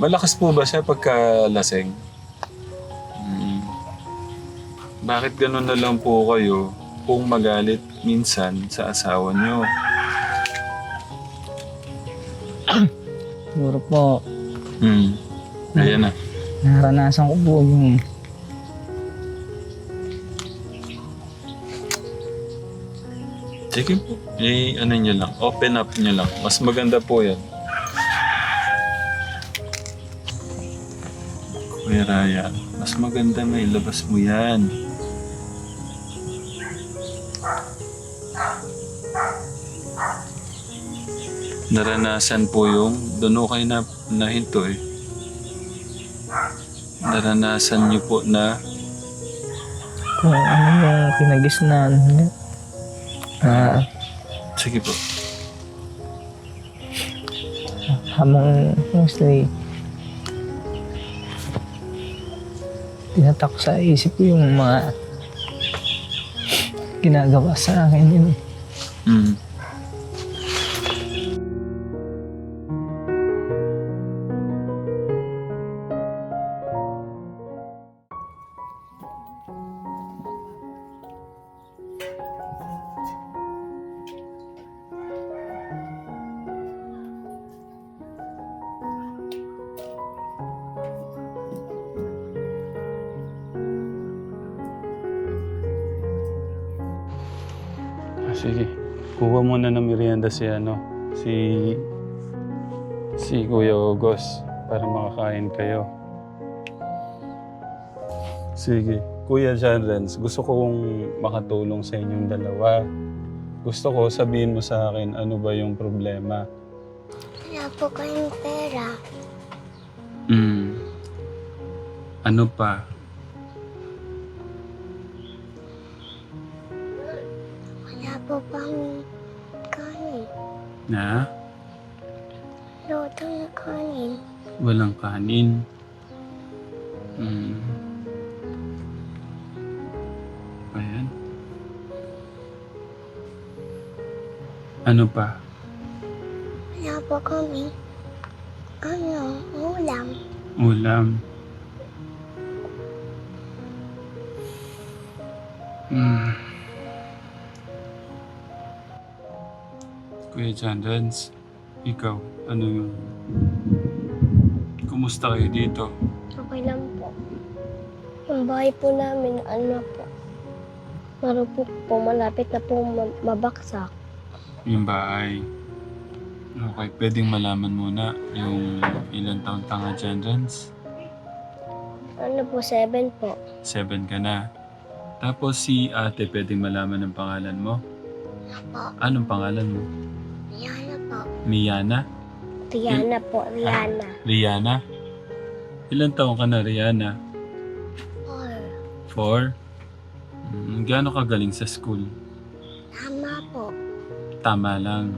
Malakas po ba siya pagka lasing? Hmm. Bakit ganun na lang po kayo kung magalit minsan sa asawa niyo? Siguro po, Hmm. Ayan na. naranasan ko po yung Sige po. Eh, ano niyo lang. Open up niyo lang. Mas maganda po yan. Kuya Raya, mas maganda may labas mo yan. Naranasan po yung doon kayo na nahinto eh. Naranasan niyo po na kung ano yung kinagisnan. Ah, sige po. hamang mostly tinatak sa isip ko yung mga ginagawa sa akin yun. Mm. Si ano, si si Kuya Ogos para makakain kayo. Sige. Kuya John Renz, gusto kong makatulong sa inyong dalawa. Gusto ko sabihin mo sa akin ano ba yung problema. Wala po kayong pera. Mm. Ano pa? Wala po pang. Na? Loto na kanin. Walang kanin. Mm. Ayan. Ano pa? Wala po kami. Ano, ulam. Ulam. Mm. Kuya John Renz, ikaw, ano yung... Kumusta kayo dito? Okay lang po. Yung bahay po namin, ano po. Marupok po, malapit na po ma- mabaksak. Yung bahay. Okay, pwedeng malaman muna yung ilang taon ka nga dyan, Renz? Ano po, seven po. Seven ka na. Tapos si ate, pwedeng malaman ang pangalan mo? Po, Anong pangalan mo? Rihanna po. Miana? Rihanna po, Rihanna. Rihanna? Ilan taon ka na, Rihanna? Or, Four? Mm, gaano ka galing sa school? tama po. Tama lang.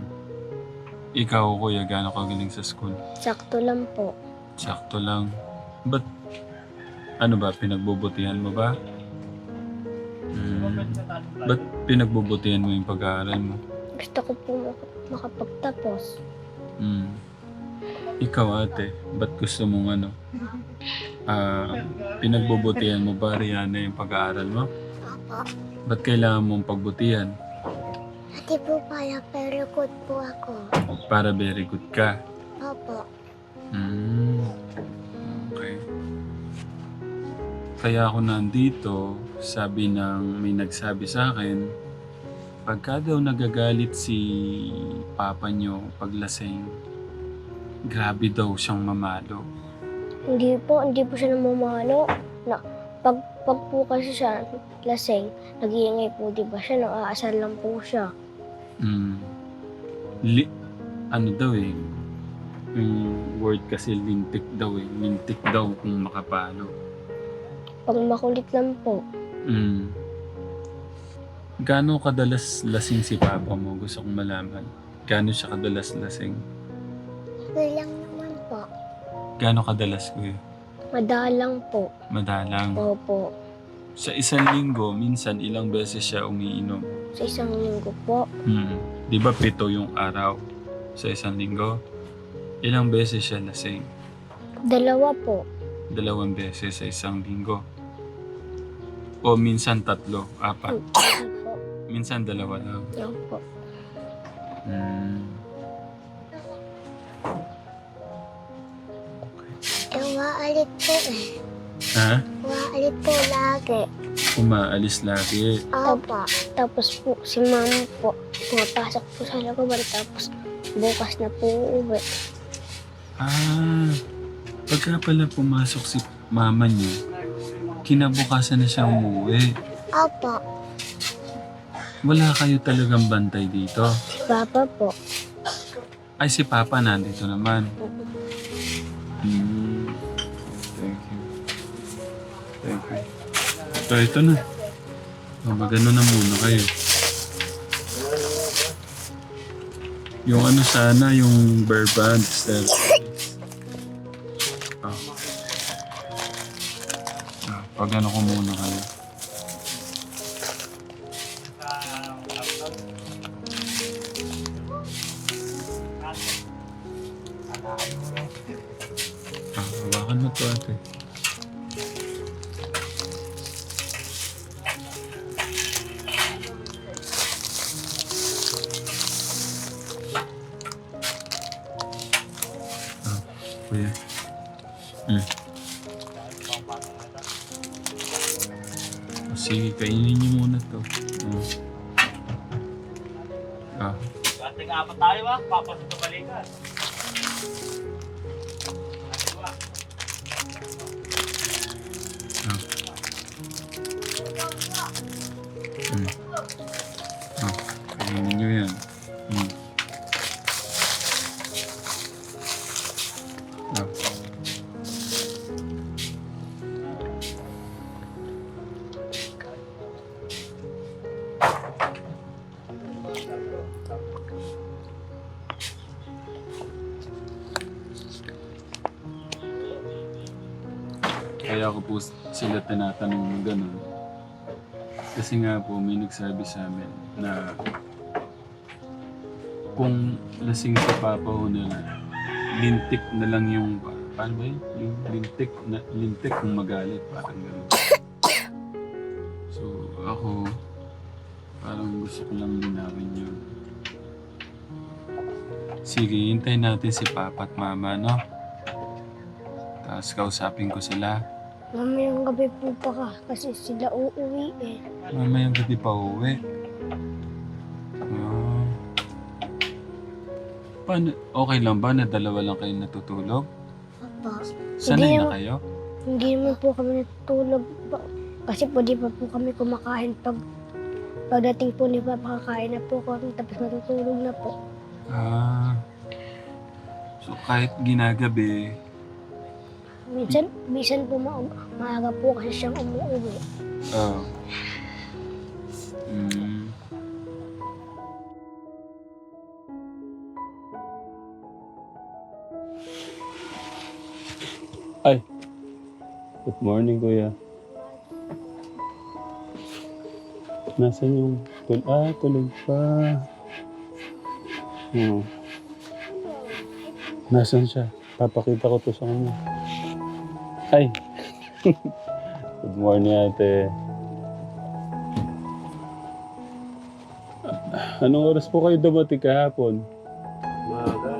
Ikaw, kuya, gaano ka galing sa school? Sakto lang po. Sakto lang. Ba't, ano ba, pinagbubutihan mo ba? Hmm. Ba't pinagbubutihan mo yung pag-aaral mo? Gusto ko po makapagtapos. Hmm. Ikaw ate, ba't gusto mong ano? Ah, pinagbubutihan mo ba, Rihanna, yung pag-aaral mo? Opo. Ba't kailangan mong pagbutihan? Ate po pala, pero good po ako. Para very good ka. Opo. Hmm. Okay. Kaya ako nandito, sabi ng may nagsabi sa akin, pagka daw nagagalit si papa nyo paglasing, grabe daw siyang mamalo. Hindi po, hindi po siya namamano. Na, pag, pag po kasi siya lasing, nag-iingay po, di ba siya? Nang-aasar lang po siya. Hmm. Li- ano daw eh, yung word kasi lintik daw eh, lintik daw kung makapalo. Pag makulit lang po, Mm. Gaano kadalas lasing si papa mo? Gusto kong malaman. Gaano siya kadalas lasing? okay lang naman po. Gaano kadalas kuya? Madalang po. Madalang. Opo. Sa isang linggo, minsan ilang beses siya umiinom. Sa isang linggo po. Hmm. Di ba pito yung araw sa isang linggo? Ilang beses siya lasing? Dalawa po. Dalawang beses sa isang linggo. O minsan tatlo, apat. Minsan dalawa lang. Yan po. Hmm. Umaalit po eh. Ha? Umaalit po lagi. Umaalis lagi. Opo. Tapos po, si mama po, pumapasok po sa laguban. Tapos bukas na po uuwi. Ah, pagka pala pumasok si mama niyo, kinabukasan na siya umuwi. Opo. Wala kayo talagang bantay dito. Si Papa po. Ay, si Papa nandito naman. Hmm. Thank you. Thank you. Ito, ito na. O, magano na muna kayo. Yung ano sana, yung bear band, sir. Ah. Ah, pag ano ko muna kayo. Hmm. Ah, Sige, kainin niyo muna to. Ah. Ah. Dating apat tayo ba? Papasok sa balikan. Kasi nga po, may nagsabi sa amin na kung lasing sa papa ho nila, lintik na lang yung, paano ba yun? Yung lintik, na, lintik kung magalit, parang gano'n. So, ako, parang gusto ko lang linawin yun. Sige, hintayin natin si papa at mama, no? Tapos kausapin ko sila. Mamayang gabi po pa ka kasi sila uuwi eh. Mamayang gabi pa uwi. Ah. Paano, okay lang ba na dalawa lang kayo natutulog? Opo. Sanay Hindi na kayo? Hindi naman po kami natutulog pa. Kasi po di pa po kami kumakain pag pagdating po ni Papa kakain na po kami tapos matutulog na po. Ah. So kahit ginagabi, Minsan, minsan po ma maaga po kasi siyang umuwi. ah. Mm. Ay. Good morning, kuya. Nasaan yung tul ah, tulog pa. Oo. Nasaan siya? Papakita ko to sa kanya. Ay. Good morning, ate. Anong oras po kayo dumating kahapon?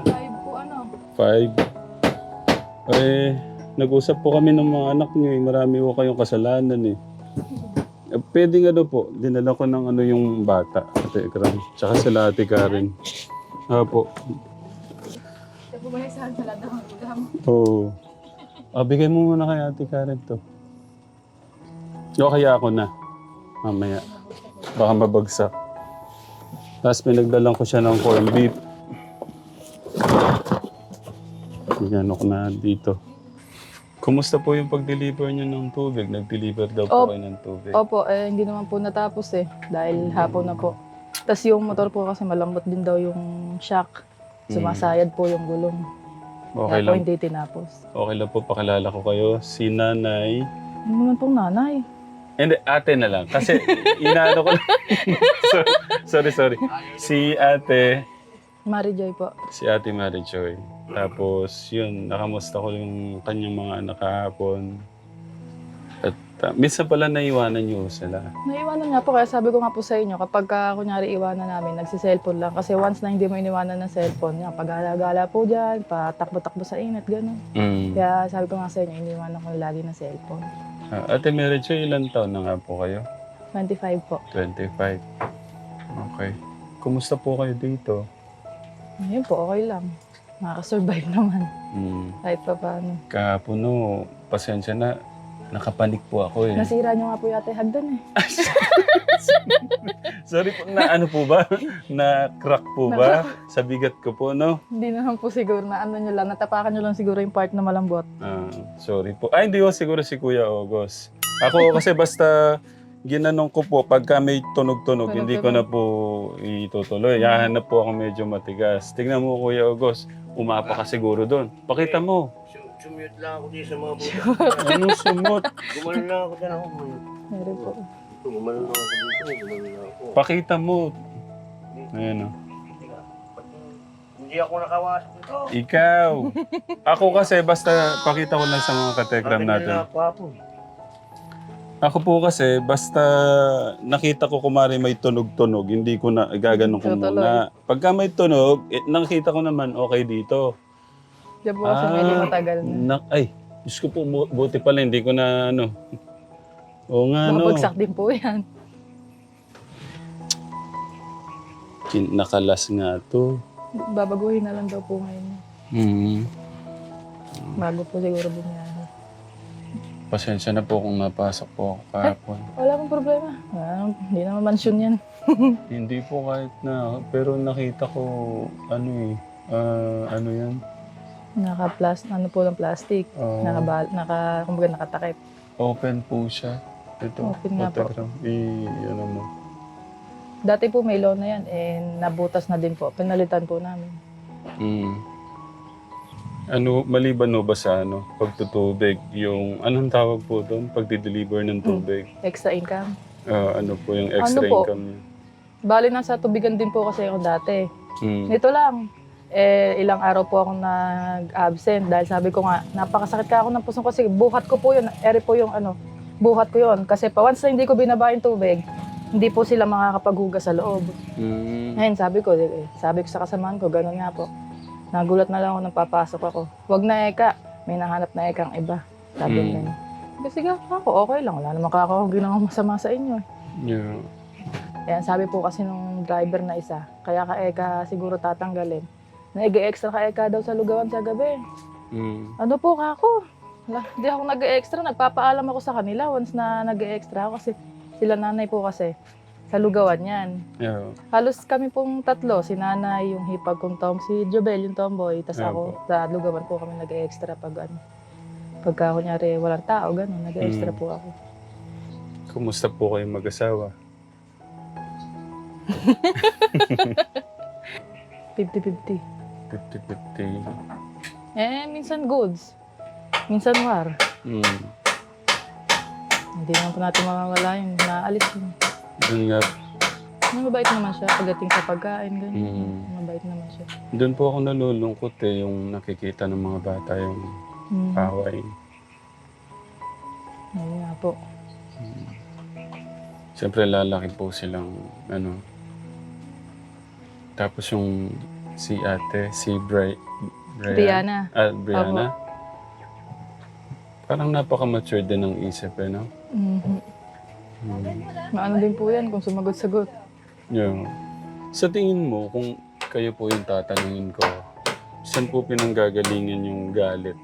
Five po ano. Five. Eh, nag-usap po kami ng mga anak niyo eh. Marami po kayong kasalanan eh. Eh, Pwede nga daw po, dinala ko ng ano yung bata, Ate Ekram. Tsaka sila Ate Karen. Apo. Po ba yung saan sa lahat ng program? Oo. Ah, bigay mo muna kay Ate Karen to. O kaya ako na. Mamaya. Baka mabagsak. Tapos pinagdalan ko siya ng corned beef. Bigyan ko na dito. Kumusta po yung pag-deliver niyo ng tubig? Nag-deliver daw po Op- kayo ng tubig. Opo, eh, hindi naman po natapos eh. Dahil hapon na po. Tapos yung motor po kasi malambot din daw yung shock. Sumasayad po yung gulong. Okay Kaya po lang. hindi tinapos. Okay lang po, pakilala ko kayo. Si Nanay. Hindi naman pong nanay. Hindi, ate na lang. Kasi inaano ko lang. sorry, sorry, sorry. Si ate, Mary Joy po. si ate Mary Joy. Tapos, yun, nakamusta ko yung kanyang mga anak kahapon. Uh, minsan pala naiwanan niyo sila. Naiwanan nga po, kaya sabi ko nga po sa inyo, kapag ka, kunyari iwanan namin, nagsiselfon lang. Kasi once na hindi mo iniwanan ng cellphone, yan, pag-gala po dyan, patakbo-takbo sa init, gano'n. Mm. Kaya sabi ko nga sa inyo, iniwanan ko lagi ng cellphone. Ah, Ate Mary Jo, ilan taon na nga po kayo? 25 po. 25. Okay. Kumusta po kayo dito? Ngayon po, okay lang. Nakaka-survive naman. Mm. Kahit pa paano. Kahapon no, pasensya na. Nakapanik po ako eh. Nasira nyo nga po yata hagdan eh. Sorry po, na ano po ba? Na crack po ba? Sa bigat ko po, no? Hindi naman po siguro na ano nyo lang, natapakan nyo lang siguro yung part na malambot. Ah, sorry po. Ay, hindi ko siguro si Kuya August. Ako kasi basta ginanong ko po, pagka may tunog-tunog, hindi ko na po itutuloy. Hahanap po ako medyo matigas. Tingnan mo, Kuya August. Umapa ka siguro doon. Pakita mo. Sum- Sumute lang ako dito sa mga buta. Anong sumot? Gumanon lang ako dyan ako. Meron po. Gumanon lang ako dito. Gumanon lang ako. Pakita mo. Ayan o. Hindi ako nakawas dito. Ikaw. Ako kasi basta pakita ko lang sa mga kategram natin. Ako po kasi basta nakita ko kumari may tunog-tunog, hindi ko na gaganong ko muna. Pagka may tunog, eh, nakita ko naman okay dito. Diyan po kasi medyo matagal na. Na, ay, Diyos ko po, bu- buti pala hindi ko na ano. Oo nga, no. Mabagsak din po yan. Kin- Nakalas nga to. Babaguhin na lang daw po ngayon. Hmm. Bago po siguro bumiyahe. Pasensya na po kung napasok po ako kahapon. Wala pong problema. Ah, hindi naman mansyon yan. Hindi po kahit na, pero nakita ko, ano eh, ah, ano yan? Naka-plas, ano po ng plastic. Ah, Nakabal, naka, kumbaga nakatakip. open po siya. Ito, Open nga po. I, ano mo. Dati po may loan na yan, eh, nabutas na din po. Pinalitan po namin. Mm. Ano, maliban no ba sa ano, pagtutubig, yung, anong tawag po doon? Pagdi-deliver ng tubig. Extra income. Ah, ano po yung extra Ano po? income niya? Bali, nasa tubigan din po kasi ako dati. Mm. Nito lang, eh, ilang araw po ako nag-absent dahil sabi ko nga, napakasakit ka ako ng puso kasi buhat ko po yun, eri po yung ano, buhat ko yun. Kasi pa once na hindi ko binaba yung tubig, hindi po sila makakapaghugas sa loob. Mm. Ngayon sabi ko, eh, sabi ko sa kasamahan ko, gano'n nga po. Nagulat na lang ako nang papasok ako. Huwag na eka, may nahanap na ekang iba. Sabi Mm. niya. Kasi ako, okay lang. Wala naman ako ginawang masama sa inyo. Yeah. Ayan, sabi po kasi nung driver na isa, kaya ka eka siguro tatanggalin. Nag-extra ka eka daw sa lugawan sa gabi. Mm. Ano po kako? Wala, Hindi ako nag-extra. Nagpapaalam ako sa kanila once na nag-extra ako kasi sila nanay po kasi sa lugawan yan. Yeah. Halos kami pong tatlo, si nanay, yung hipag kong tom, si Jobel, yung tomboy, tas Yeah, ako, sa lugawan po kami nag-extra pag ano. Pagka kunyari walang tao, gano'n, nag-extra Mm. po ako. Kumusta po kayo mag-asawa? 50-50. 50-50. Eh, minsan goods. Minsan war. Mm. Hindi naman po natin mawawala yun. Naalis yun. Doon nga, Mabait naman siya pagdating sa pagkain, ganyan. Mm. Mabait naman siya. doon po ako nalulungkot eh, yung nakikita ng mga bata yung Mm. away. Ayun nga po. Siyempre lalaki po silang ano. Tapos yung si ate, si Bri Brian. Brianna. Ah, Brianna. Parang napaka-mature din ng isip eh, no? Mhm. Hmm. Maano din po yan kung sumagot-sagot. Yeah. Sa tingin mo, kung kayo po yung tatanungin ko, saan po pinanggagalingan yung galit?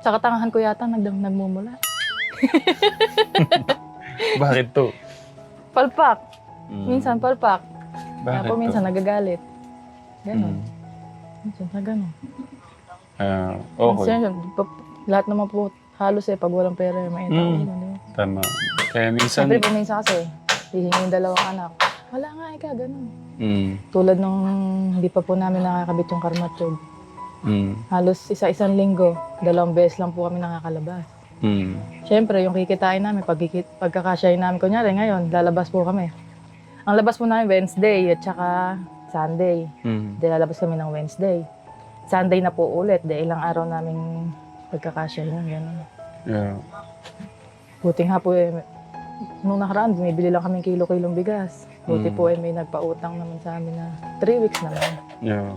Sa katangahan ko yata nag nagmumula. Bakit to? Palpak. Mm. Minsan palpak. Bakit Kaya po minsan to? nagagalit. Ganon. Mm. Minsan na ganon. Ah, okay. Minsan, pa- lahat naman po halos eh, pag walang pera, may Mm. mm. Tama. Kaya minsan... Siyempre po minsan kasi, hihingi yung dalawang anak. Wala nga ika, ganon. Mm. Tulad nung hindi pa po namin nakakabit yung karmatsyog. Mm. Halos isa-isang linggo, dalawang beses lang po kami nakakalabas. Mm. Siyempre, yung kikitain namin, pagkikit, pagkakasyahin namin, kunyari ngayon, lalabas po kami. Ang labas po namin Wednesday at saka Sunday. Mm. Hindi lalabas kami ng Wednesday. Sunday na po ulit. Dahil ilang araw naming pagkakasya yun. Ganun. Yeah. Buti nga po eh, nung nakaraan, bumibili lang kami kilo-kilong bigas. Buti Mm. po eh, may nagpautang naman sa amin na 3 weeks naman. Yeah.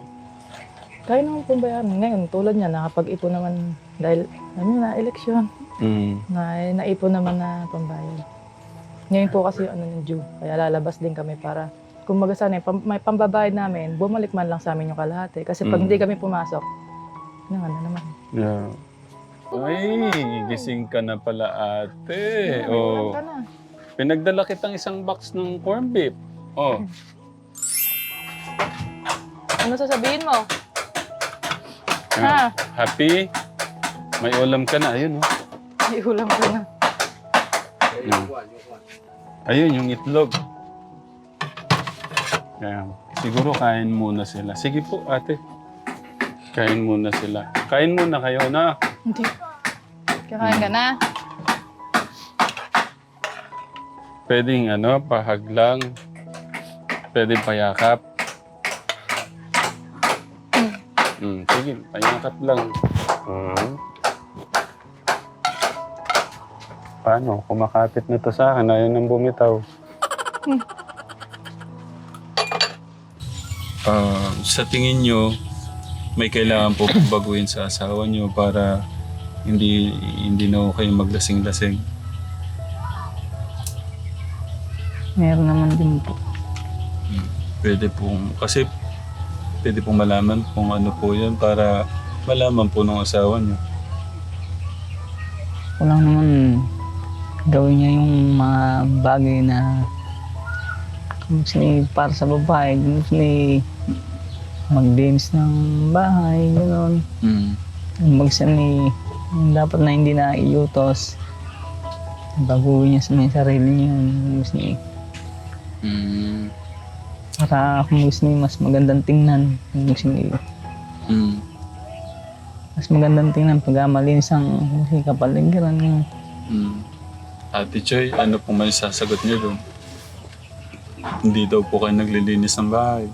Kaya naman po bayaran. Ngayon, tulad niya, nakapag-ipon naman dahil, ano na, eleksyon. Mm. Na, eh, naipon naman na pambayad. Ngayon po kasi ano yung due. Kaya lalabas din kami para, kung sana, pam, may pambabayad namin, bumalik man lang sa amin yung kalahati. Kasi pag Mm. hindi kami pumasok, yun ano naman. Yeah. Ay, gising ka na pala ate. Alam Oh. na. Pinagdala kitang isang box ng corn beef. Oh. Ano sasabihin mo? Ah, Ha? Happy? May ulam ka na. Ayun, oh. May ulam ka na. Mm. Ayun, yung itlog. Kaya, siguro kain muna sila. Sige po, ate. Kain muna sila. Kain muna kayo na. Hindi. Kakain ka na? Pwedeng ano, pahag lang. Pwedeng payakap. Hmm, sige, payakap lang. Hmm. Paano? Kumakapit na to sa akin. Ayaw nang bumitaw. Ah, sa tingin nyo, may kailangan po pong baguhin sa asawa nyo para hindi hindi na okay maglasing-lasing. Meron naman din po. Pwede pong, kasi pwede pong malaman kung ano po yan para malaman po ng asawa niyo. Walang naman gawin niya yung mga bagay na gusto niya para sa babae, gusto niya mag-games ng bahay, gano'n. Mm. Magsani, dapat na hindi na iutos. Baguhin niya sa may sarili niya. Gusto niya, Mm. para kung gusto niya mas magandang tingnan. Gusto niya, Mm. mas magandang tingnan pag malinis ang kapaligiran niya. Mm. Ate Joy, ano pong may sasagot niyo doon? Hindi daw po kayo naglilinis ng bahay.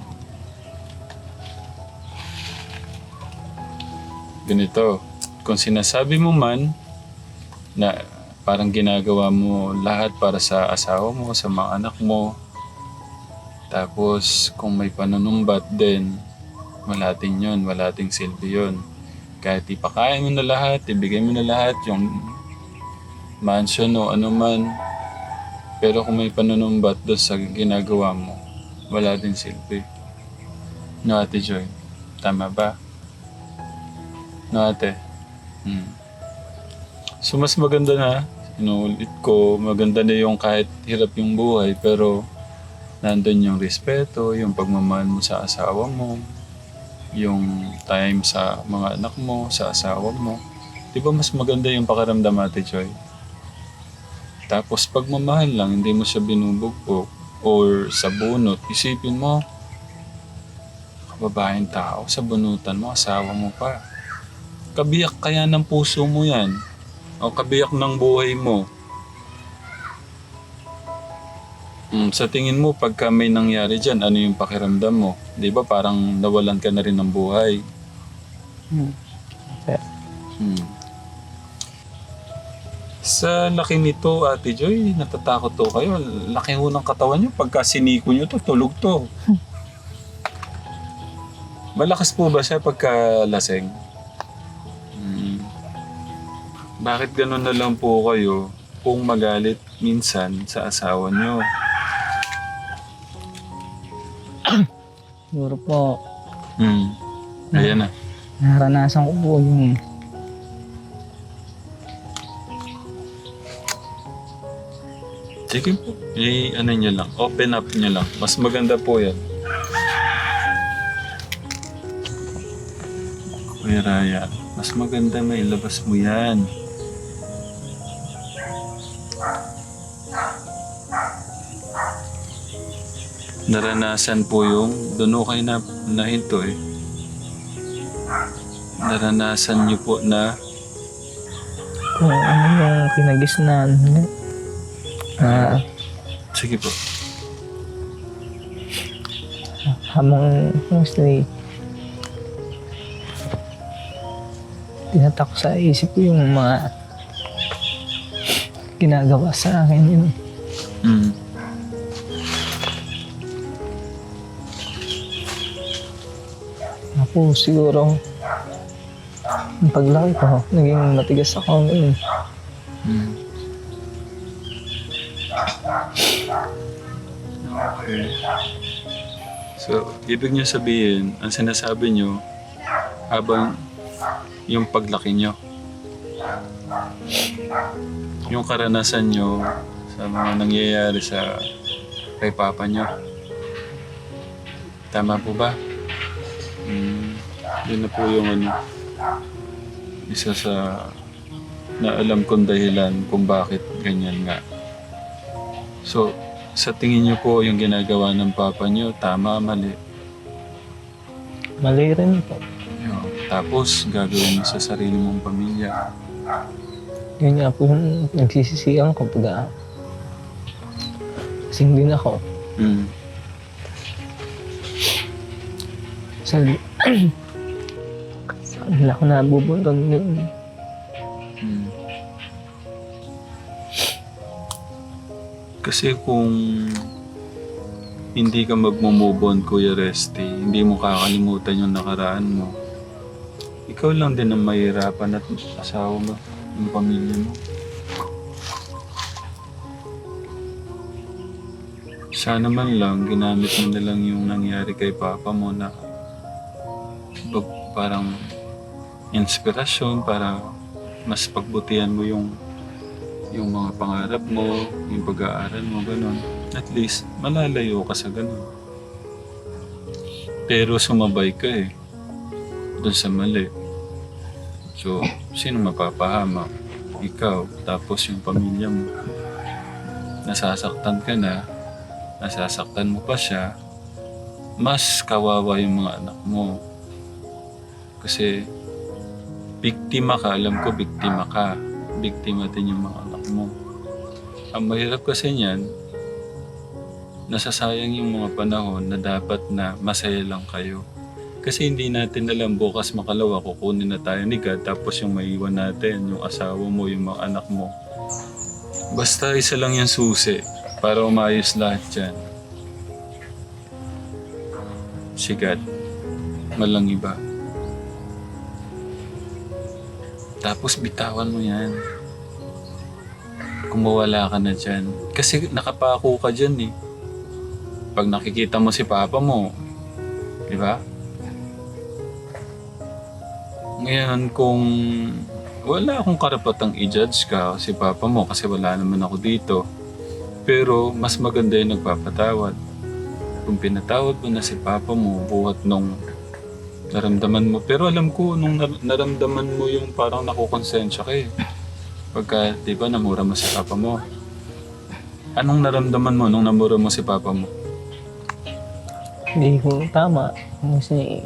Ganito, kung sinasabi mo man na parang ginagawa mo lahat para sa asawa mo, sa mga anak mo, tapos kung may panunumbat din, yun, wala ding silbi yun. Kahit ipakain mo na lahat, ibigay mo na lahat, yung mansion o ano man. Pero kung may panunumbat doon sa ginagawa mo, wala din silbi. No, Ate Joy? Tama ba? No, Ate? Hmm. So, mas maganda na, inuulit ko, maganda na yung kahit hirap yung buhay, pero nandun yung respeto, yung pagmamahal mo sa asawa mo, yung time sa mga anak mo, sa asawa mo. Di ba mas maganda yung pakaramdam, Ate Joy? Tapos pagmamahal lang, hindi mo siya binubugbog or sa bunot, isipin mo, kababaeng tao, sa bunutan mo, asawa mo pa. Kabiyak kaya ng puso mo yan. O kabiyak ng buhay mo. Mm, sa tingin mo, pagka may nangyari dyan, ano yung pakiramdam mo? Di ba parang nawalan ka na rin ng buhay? Hmm. Hmm. Sa laki nito, Ate Joy, natatakot to kayo. Laki ho ng katawan nyo. Pagka siniko nyo to, tulog to. Malakas po ba siya pagka laseng? Hmm. Bakit ganun na lang po kayo kung magalit minsan sa asawa nyo? Siguro po, Hmm. Ayan na. naranasan ko po yung Sige po. I, ano nyo lang. Open up nyo lang. Mas maganda po yan. Kuya Raya, mas maganda may ilabas mo yan. Naranasan po yung, doon kayo na, nahinto eh. Naranasan nyo po na kung ano yung kinagisnan. Ah, Sige po. habang mostly tinatak sa isip ko yung mga ginagawa sa akin yun. Mm. Ako siguro, yung paglaki ko, naging matigas ako ngayon. Mm. Ibig niyo sabihin, ang sinasabi niyo, habang yung paglaki niyo, yung karanasan niyo sa mga nangyayari sa kay papa niyo. Tama po ba? Mm, yun na po yung ano, isa sa na alam kong dahilan kung bakit ganyan nga. So, sa tingin niyo po yung ginagawa ng papa niyo, tama, mali. Mali rin po. Yun. Tapos, gagawin mo sa sarili mong pamilya. Yun nga po yung nagsisisiyan ko pag ah, kasing din ako. Mm. Sa, sa kanila ko nabubunton yun. Mm. Kasi kung hindi ka magmumove on, Kuya Resty, hindi mo kakalimutan yung nakaraan mo, ikaw lang din ang mahirapan at asawa mo, yung pamilya mo. Sana man lang, ginamit mo na lang yung nangyari kay Papa mo na parang inspirasyon para mas pagbutihan mo yung yung mga pangarap mo, yung pag-aaral mo, ganun. At least, malalayo ka sa ganun. Pero sumabay ka eh. Doon sa mali. So, sino mapapahamak? Ikaw, tapos yung pamilya mo. Nasasaktan ka na, nasasaktan mo pa siya, mas kawawa yung mga anak mo. Kasi, biktima ka, alam ko biktima ka. Biktima din yung mga anak mo. Ang mahirap kasi niyan, nasasayang yung mga panahon na dapat na masaya lang kayo. Kasi hindi natin alam bukas makalawa kukunin na tayo ni God tapos yung maiwan natin, yung asawa mo, yung mga anak mo. Basta isa lang yung susi para umayos lahat yan. Si God. Malang iba. Tapos bitawan mo yan. Kung mawala ka na dyan. Kasi nakapako ka dyan eh. Pag nakikita mo si papa mo, di ba? Ngayon kung wala akong karapatang i-judge ka si papa mo kasi wala naman ako dito. Pero mas maganda yung nagpapatawad. Kung pinatawad mo na si papa mo buhat nung naramdaman mo. Pero alam ko, nung nar- naramdaman mo yung parang nakukonsensya ka eh. Pagka, di ba, namura mo si papa mo. Anong naramdaman mo nung namura mo si papa mo? Hindi ko tama. Kasi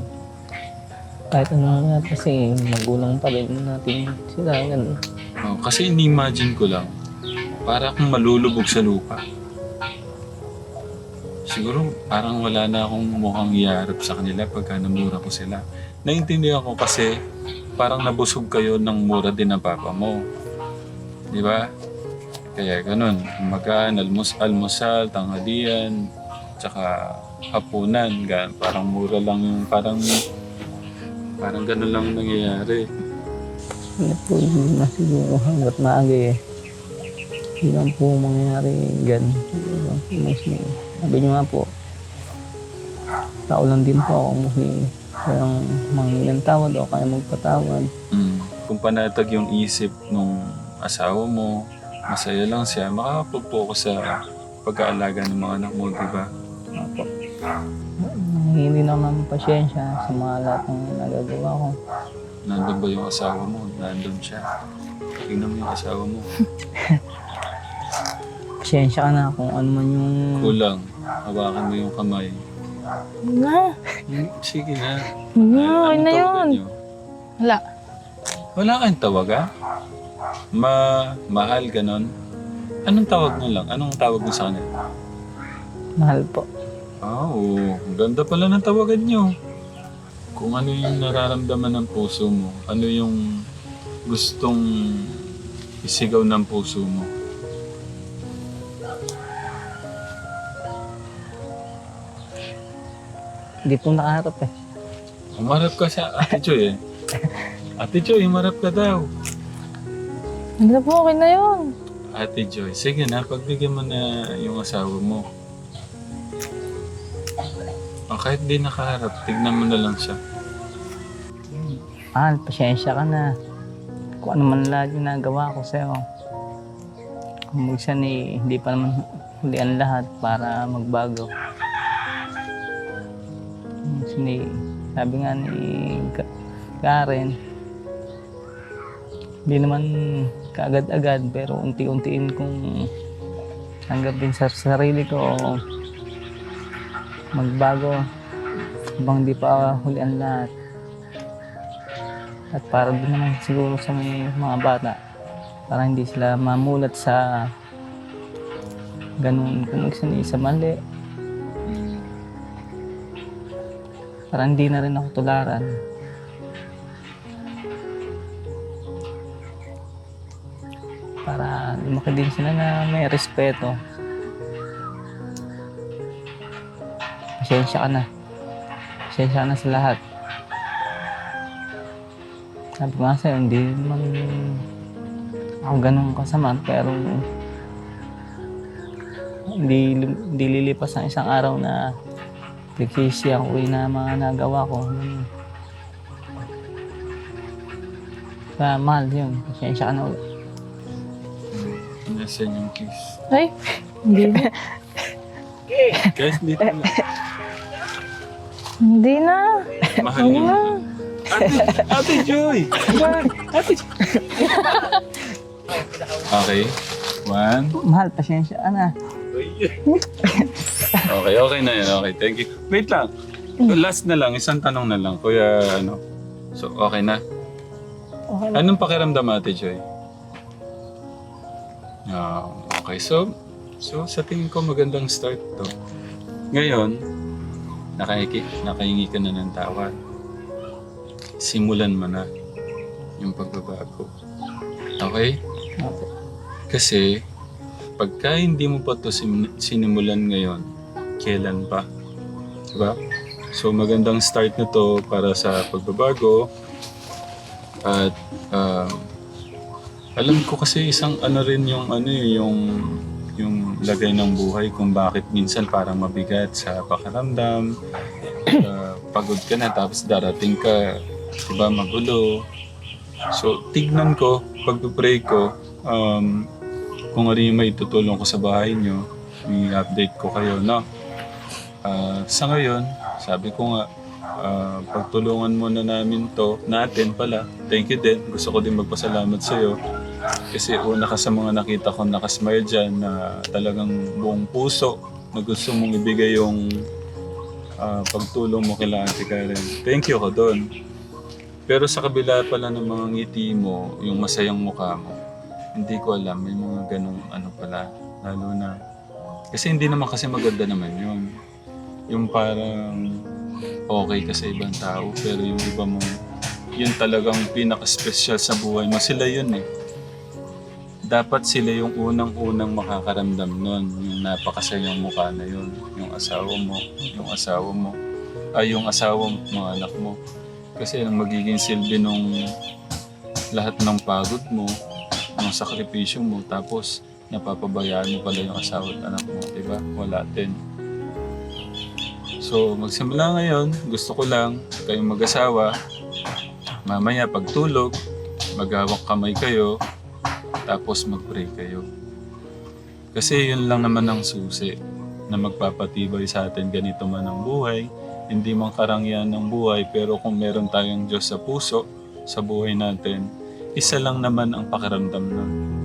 kahit ano nga kasi magulang pa rin natin sila. Ganun. Oh, kasi ini-imagine ko lang, para kang malulubog sa lupa. Siguro parang wala na akong mukhang iarap sa kanila pagka namura ko sila. Naintindihan ko kasi parang nabusog kayo ng mura din ng papa mo. Di ba? Kaya ganun, magaan, almus, almusal, tanghalian, tsaka hapunan, gan, parang mura lang yung, parang, parang ganun lang nangyayari. Hindi po yun na siguro hanggat maaga eh. Hindi lang po mangyayari po mismo. Sabi niyo nga po, tao lang din po ako kasi kayang manghilang tawad o kaya magpatawad. Mm. Kung panatag yung isip nung asawa mo, masaya lang siya, makakapag-focus sa pag-aalaga ng mga anak mo, di ba? Hindi naman pasyensya sa mga lahat ng nagagawa ko. Nandun ba yung asawa mo? Nandun siya. Tingnan mo yung asawa mo. Pasyensya ka na kung ano man yung... Kulang. Hawakan mo yung kamay. Nga. Hmm, Sige na. Nga, Anong yun na yun. niyo? Wala. Wala kayong tawaga? Ma, mahal, ganon? Anong tawag mo lang? Anong tawag mo sa kanila? Mahal po. Ah, oo. Ang ganda pala ng tawagan nyo. Kung ano yung nararamdaman ng puso mo, ano yung gustong isigaw ng puso mo? Hindi po nakaharap eh. Umarap ka sa Ate Joy eh. Ate Joy, umarap ka daw. Hindi na po, okay na yun. Ate Joy, sige na, pagbigyan mo na yung asawa mo. Kahit di nakaharap, tignan mo na lang siya. Mahal, pasensya ka na. Kung ano man lahat yung nagawa ko sa'yo. Kung minsan eh, hindi pa naman huli ang lahat para magbago. Eh, sabi nga ni Ka- Karen, hindi naman kaagad-agad pero unti-untiin kong tanggapin sa sarili ko magbago habang di pa huli ang lahat. At para din naman siguro sa may mga bata, para hindi sila mamulat sa ganun kung isa isa mali. Para hindi na rin ako tularan. Para lumaki din sila na may respeto. Pasensya ka na. Pasensya ka na sa lahat. Sabi ko nga sa'yo, hindi naman ako ganun kasama, pero hindi, hindi lilipas ang isang araw na nagsisi ako na mga nagawa ko. Kaya mahal yun. Pasensya ka na ulit. Nasaan yung kiss? Ay, hindi na. Guys, dito na. Hindi na. Mahal mo. Ate, Ate Joy! Ate Joy! okay. One. Mahal, pasensya ka na. Okay, okay na yan. Okay, thank you. Wait lang. Last na lang, isang tanong na lang. Kuya, ano? So, okay na? Okay na. Anong pakiramdam, Ate Joy? Ah, okay, so, so sa tingin ko magandang start to. Ngayon, nakaiki, nakahingi ka na ng tawad. Simulan mo na yung pagbabago. Okay? Opo. Kasi, pagka hindi mo pa to sim- sinimulan ngayon, kailan pa? Diba? So, magandang start na to para sa pagbabago. At, um, alam ko kasi isang ano rin yung ano eh, yung yung lagay ng buhay kung bakit minsan parang mabigat sa pakiramdam. Uh, pagod ka na tapos darating ka, 'di ba, magulo. So, tignan ko, pag-pray ko, um, kung ano yung may tutulong ko sa bahay nyo, i-update ko kayo, no? Ah, sa ngayon, sabi ko nga, ah, pagtulungan muna namin to, natin pala. Thank you din. Gusto ko din magpasalamat sa iyo. Kasi una ka sa mga nakita ko nakasmile dyan na talagang buong puso na gusto mong ibigay yung ah, pagtulong mo kay Auntie Karen. Thank you ko doon. Pero sa kabila pala ng mga ngiti mo, yung masayang mukha mo, hindi ko alam, may mga ganong ano pala, lalo na, kasi hindi naman kasi maganda naman yun. Yung parang okay ka sa ibang tao, pero yung iba mo, yun talagang pinaka-special sa buhay mo, sila yun eh. Dapat sila yung unang-unang makakaramdam nun, yung napakasayang mukha na yun, yung asawa mo, yung asawa mo, ay yung asawa mo, anak mo. Kasi ang magiging silbi nung lahat ng pagod mo, ng sakripisyo mo, tapos napapabayaan mo pala yung asawa at anak mo, di ba? Wala din. So, magsimula ngayon, gusto ko lang kayong mag-asawa, mamaya pagtulog, maghawak kamay kayo, tapos mag-pray kayo. Kasi yun lang naman ang susi na magpapatibay sa atin ganito man ang buhay, hindi man karangyaan ng buhay, pero kung meron tayong Diyos sa puso, sa buhay natin, isa lang naman ang pakiramdam nun.